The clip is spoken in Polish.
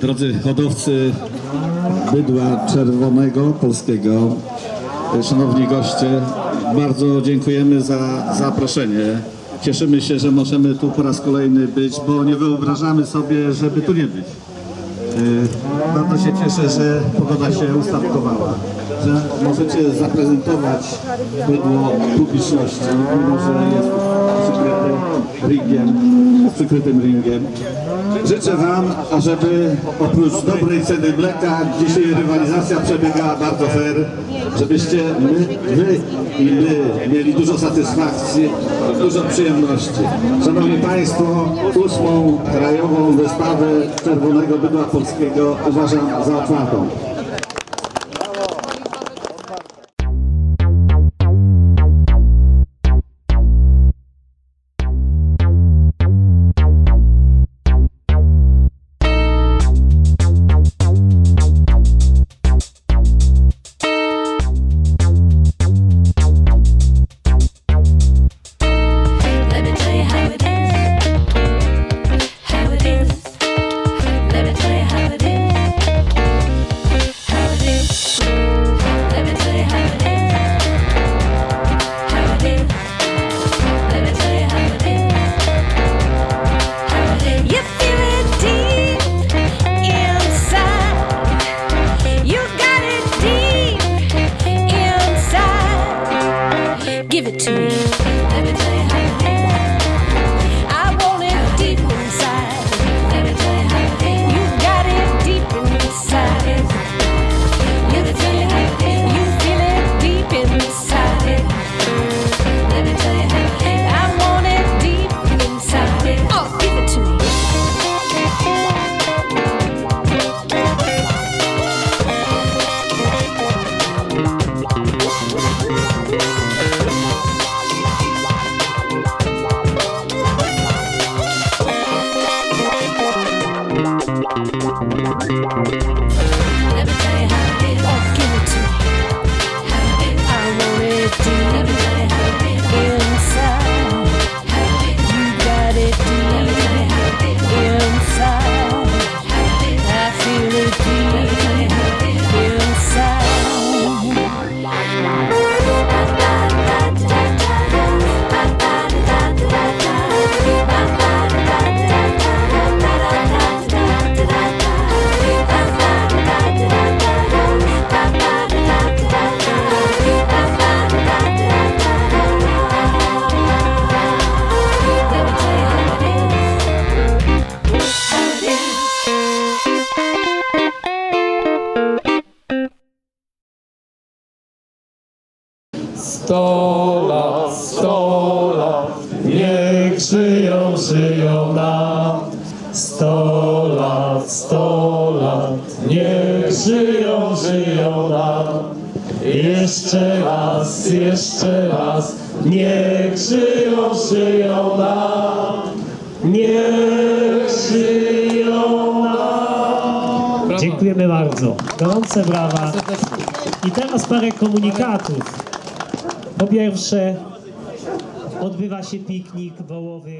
Drodzy hodowcy bydła czerwonego polskiego, szanowni goście, bardzo dziękujemy za zaproszenie. Cieszymy się, że możemy tu po raz kolejny być, bo nie wyobrażamy sobie, żeby tu nie być. Yy, Bardzo się cieszę, że pogoda się ustawkowała, że możecie zaprezentować bydło publiczności, mimo że jest przykryte ringiem, z przykrytym ringiem. Życzę Wam, ażeby oprócz dobrej ceny mleka dzisiaj rywalizacja przebiegała bardzo fair, żebyście my, Wy i my mieli dużo satysfakcji, dużo przyjemności. Szanowni Państwo, ósmą krajową wystawę Czerwonego Bydła Polskiego uważam za otwartą. Música Sto lat, sto lat, niech żyją, żyją nam. Sto lat, sto lat, niech żyją, żyją nam. Jeszcze raz, jeszcze raz, niech żyją, żyją nam. Niech żyją nam. Dziękujemy bardzo. Gorące brawa. I teraz parę komunikatów. Po pierwsze, odbywa się piknik wołowy